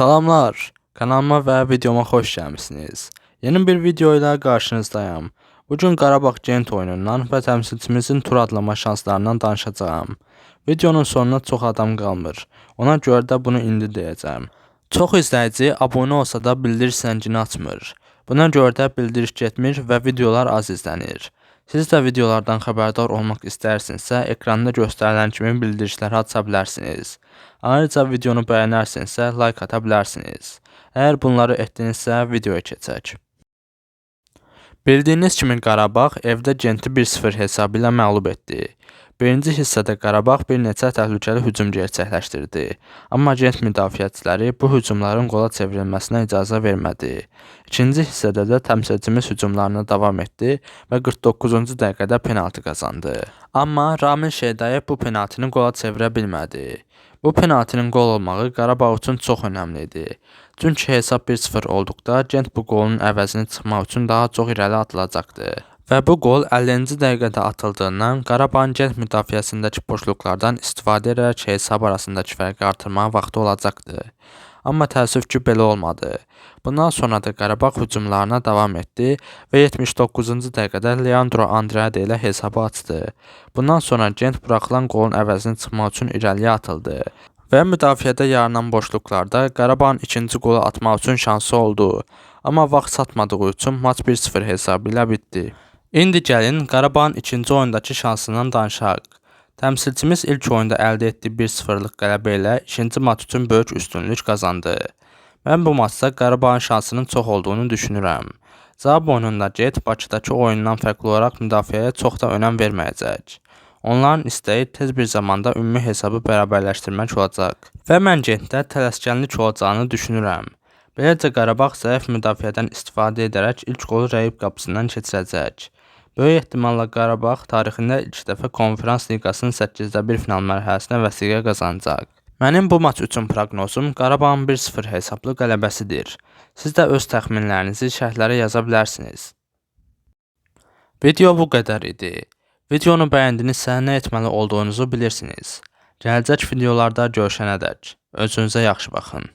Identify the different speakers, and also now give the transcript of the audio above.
Speaker 1: Salamlar, kanalıma və videoma xoş gəlmisiniz. Yeni bir video ilə qarşınızdayım. Bugün Qarabağ Gent oyunundan və təmsilçimizin tur adlama şanslarından danışacağam. Videonun sonuna çox adam qalmır. Ona görə də bunu indi deyəcəm. Çox izləyici abunə olsa da bildiriş zəngini açmır. Buna görə də bildiriş getmir və videolar az izlənir. Siz də videolardan xəbərdar olmaq istərsinizsə, ekranda göstərilən kimi bildirişləri aça bilərsiniz. Ayrıca videonu bəyənərsinizsə, like ata bilərsiniz. Əgər bunları etdinizsə, videoya keçək. Bildiyiniz kimi Qarabağ evdə Genti 1-0 hesabı ilə məğlub etdi. Birinci hissədə Qarabağ bir neçə təhlükəli hücum gerçəkləşdirdi, amma Gent müdafiəçiləri bu hücumların qola çevrilməsinə icazə vermədi. İkinci hissədə də təmsilçimiz hücumlarına davam etdi və 49-cu dəqiqədə penaltı qazandı. Amma Ramil Şeydayev bu penaltını qola çevirə bilmədi. Bu penaltının qol olmağı Qarabağ üçün çox önəmli idi. Çünki hesab 1-0 olduqda Gent bu qolun əvəzini çıxmaq üçün daha çox irəli atılacaqdı. Və bu qol 50-ci dəqiqədə atıldığından Qarabağın Gent müdafiəsindəki boşluqlardan istifadə edərək hesab arasındakı fərqi artırmağa vaxtı olacaqdı. Amma təəssüf ki, belə olmadı. Bundan sonra da Qarabağ hücumlarına davam etdi və 79-cu dəqiqədə Leandro Andrade ilə hesabı açdı. Bundan sonra Gent buraxılan qolun əvəzini çıxmaq üçün irəliyə atıldı və müdafiədə yaranan boşluqlarda Qarabağın ikinci qolu atmaq üçün şansı oldu. Amma vaxt çatmadığı üçün maç 1-0 hesabı ilə bitdi. İndi gəlin Qarabağın ikinci oyundakı şansından danışaq. Təmsilçimiz ilk oyunda əldə etdiyi 1-0-lıq qələbə ilə ikinci maç üçün böyük üstünlük qazandı. Mən bu maçda Qarabağın şansının çox olduğunu düşünürəm. Cavab oyununda Get Bakıdakı oyundan fərqli olaraq müdafiəyə çox da önəm verməyəcək. Onların istəyi tez bir zamanda ümumi hesabı bərabərləşdirmək olacaq və mən Getdə tələskənlik olacağını düşünürəm. Beləcə Qarabağ zəif müdafiədən istifadə edərək ilk qolu rəqib qapısından keçirəcək. Böyük ehtimalla Qarabağ tarixində ilk dəfə Konferans Liqasının 8-də 1 final mərhələsinə vəsiqə qazanacaq. Mənim bu maç üçün proqnozum Qarabağın 1-0 hesablı qələbəsidir. Siz də öz təxminlərinizi şərhlərə yaza bilərsiniz. Video bu qədər idi. Videonu bəyəndinizsə nə etməli olduğunuzu bilirsiniz. Gələcək videolarda görüşənədək özünüzə yaxşı baxın.